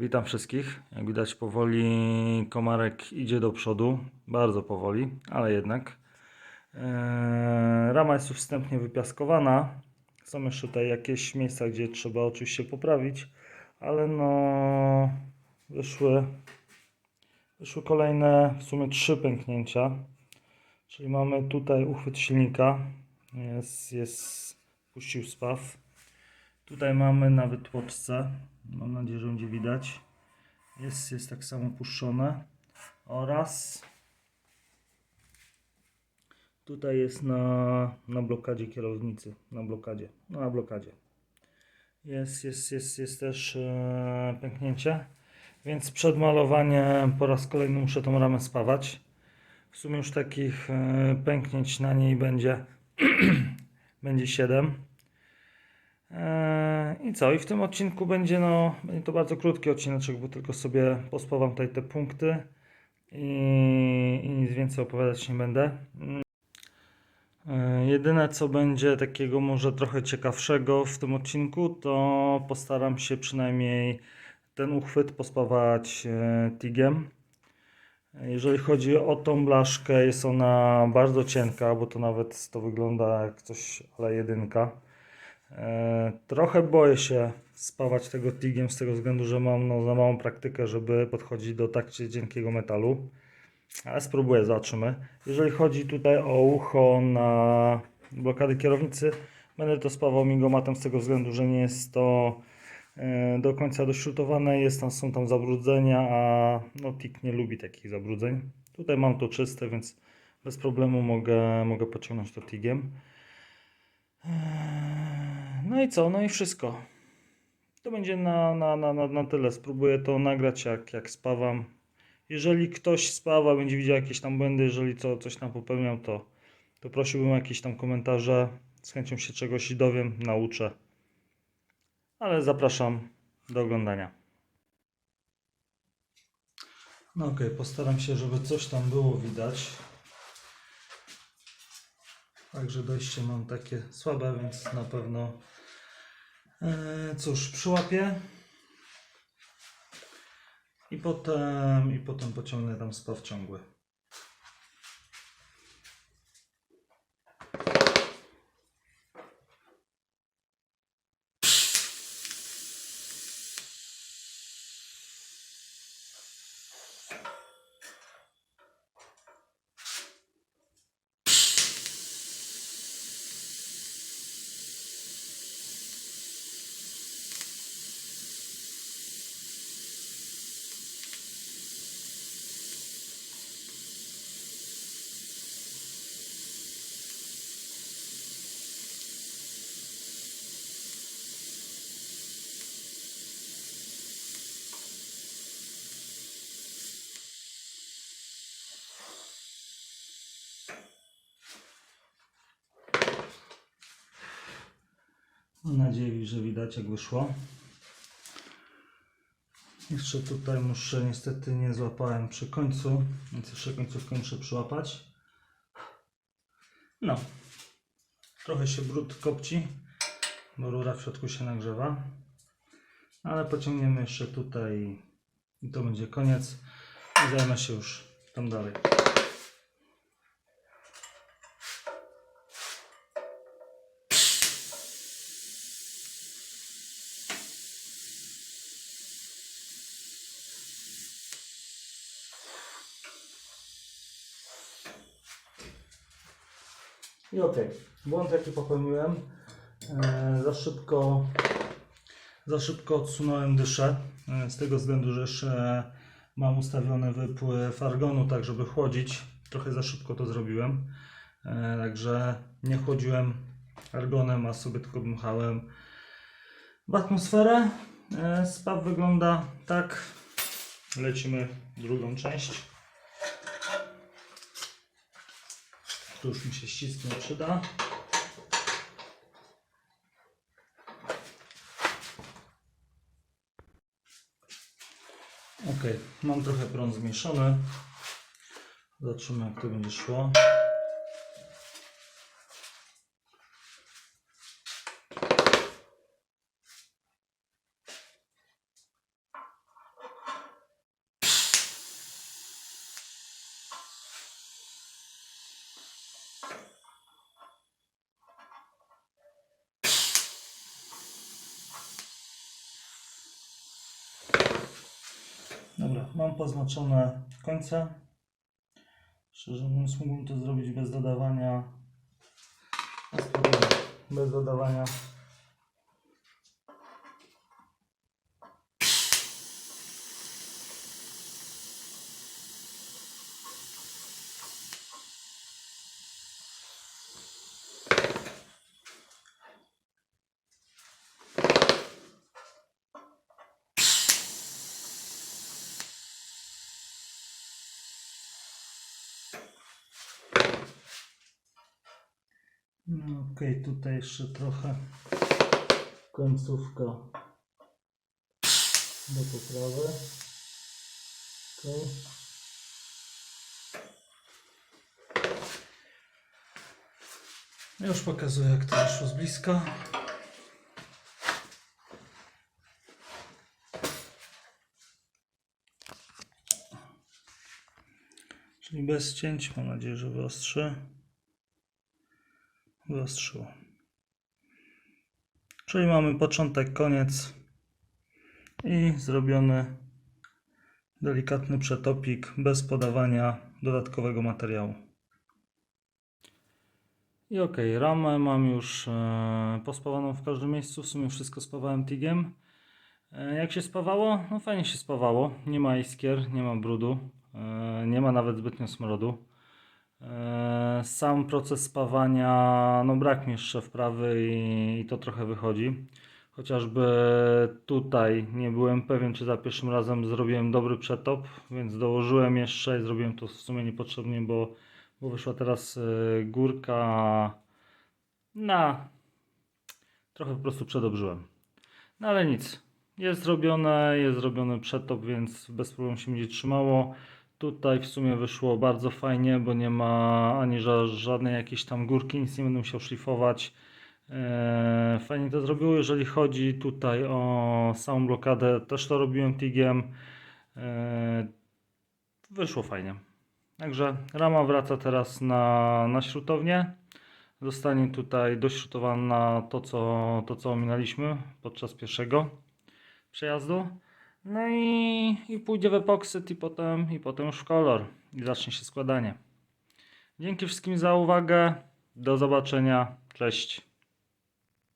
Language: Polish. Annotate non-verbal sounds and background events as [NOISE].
Witam wszystkich. Jak widać, powoli komarek idzie do przodu. Bardzo powoli, ale jednak. Eee, Rama jest już wstępnie wypiaskowana. Są jeszcze tutaj jakieś miejsca, gdzie trzeba oczywiście poprawić, ale no wyszły, wyszły kolejne w sumie trzy pęknięcia. Czyli mamy tutaj uchwyt silnika. Jest, jest, puścił spaw. Tutaj mamy na wytłoczce. Mam nadzieję, że będzie widać. Jest, jest tak samo puszczone. Oraz tutaj jest na, na blokadzie kierownicy. Na blokadzie. No, na blokadzie. Jest, jest, jest, jest też e, pęknięcie. Więc przed malowaniem po raz kolejny muszę tą ramę spawać. W sumie już takich e, pęknięć na niej będzie [CLEARS THROAT] będzie 7. Eee, I co? I w tym odcinku będzie, no, będzie to bardzo krótki odcineczek, bo tylko sobie pospawam tutaj te punkty i, i nic więcej opowiadać nie będę. Eee, Jedyne co będzie takiego może trochę ciekawszego w tym odcinku, to postaram się przynajmniej ten uchwyt pospawać e, tigiem. Jeżeli chodzi o tą blaszkę, jest ona bardzo cienka, bo to nawet to wygląda jak coś, ale jedynka. E, trochę boję się spawać tego tigiem z tego względu, że mam no, za małą praktykę, żeby podchodzić do tak cienkiego metalu. Ale spróbuję, zobaczymy. Jeżeli chodzi tutaj o ucho na blokady kierownicy, będę to spawał migomatem z tego względu, że nie jest to e, do końca dośrutowane, jest tam, są tam zabrudzenia, a no, TIG nie lubi takich zabrudzeń. Tutaj mam to czyste, więc bez problemu mogę, mogę pociągnąć to TIGiem. Eee, No i co? No i wszystko. To będzie na, na, na, na, na tyle. Spróbuję to nagrać jak, jak spawam. Jeżeli ktoś spawa, będzie widział jakieś tam błędy, jeżeli co, coś tam popełniam, to, to prosiłbym o jakieś tam komentarze. Z chęcią się czegoś dowiem, nauczę. Ale zapraszam do oglądania. No okej, postaram się, żeby coś tam było widać. Także dojście mam takie słabe, więc na pewno cóż, przyłapię i potem i potem pociągnę tam spaw ciągły. Mam nadzieję, że widać jak wyszło. Jeszcze tutaj muszę, niestety nie złapałem przy końcu, więc jeszcze końcówkę muszę przyłapać. No, trochę się brud kopci, bo rura w środku się nagrzewa. Ale pociągniemy jeszcze tutaj i to będzie koniec. I zajmę się już tam dalej. I okej, błąd jaki popełniłem, e, za szybko za szybko odsunąłem dyszę, e, z tego względu, że jeszcze mam ustawiony wypływ argonu, tak żeby chłodzić, trochę za szybko to zrobiłem, e, także nie chłodziłem argonem, a sobie tylko dmuchałem w atmosferę. E, Spaw wygląda tak, lecimy drugą część. Tu już mi się ścisk nie przyda. Ok, mam trochę prąd zmieszany. Zobaczymy jak to będzie szło. Dobra, mam poznaczone końce. Szczerze mówiąc, mógłbym to zrobić bez dodawania. Bez dodawania. Okej, tutaj jeszcze trochę końcówka do poprawy. Okej. Już pokazuję jak to wyszło z bliska. Czyli bez cięć, mam nadzieję, że wyostrzy wyostrzyło. Czyli mamy początek, koniec i zrobiony delikatny przetopik bez podawania dodatkowego materiału. I ok, ramę mam już e, pospawaną w każdym miejscu, w sumie wszystko spawałem tigiem. E, jak się spawało? No fajnie się spawało, nie ma iskier, nie ma brudu, e, nie ma nawet zbytnio smrodu. E, Sam proces spawania, no brak mi jeszcze wprawy i, i to trochę wychodzi. Chociażby tutaj nie byłem pewien, czy za pierwszym razem zrobiłem dobry przetop, więc dołożyłem jeszcze i zrobiłem to w sumie niepotrzebnie, bo, bo wyszła teraz e, górka na trochę po prostu przedobrzyłem. No ale nic, jest zrobione, jest zrobiony przetop, więc bez problemu się będzie trzymało. Tutaj w sumie wyszło bardzo fajnie, bo nie ma ani ża- żadnej jakiejś tam górki, nic nie będę musiał szlifować. Eee, Fajnie to zrobiło. Jeżeli chodzi tutaj o samą blokadę, też to robiłem tigiem. Eee, Wyszło fajnie. Także rama wraca teraz na, na śrutownię. Zostanie tutaj dośrutowana to co, to, co ominęliśmy podczas pierwszego przejazdu. No i, i pójdzie w epoksyt i potem, i potem już w kolor i zacznie się składanie. Dzięki wszystkim za uwagę. Do zobaczenia. Cześć.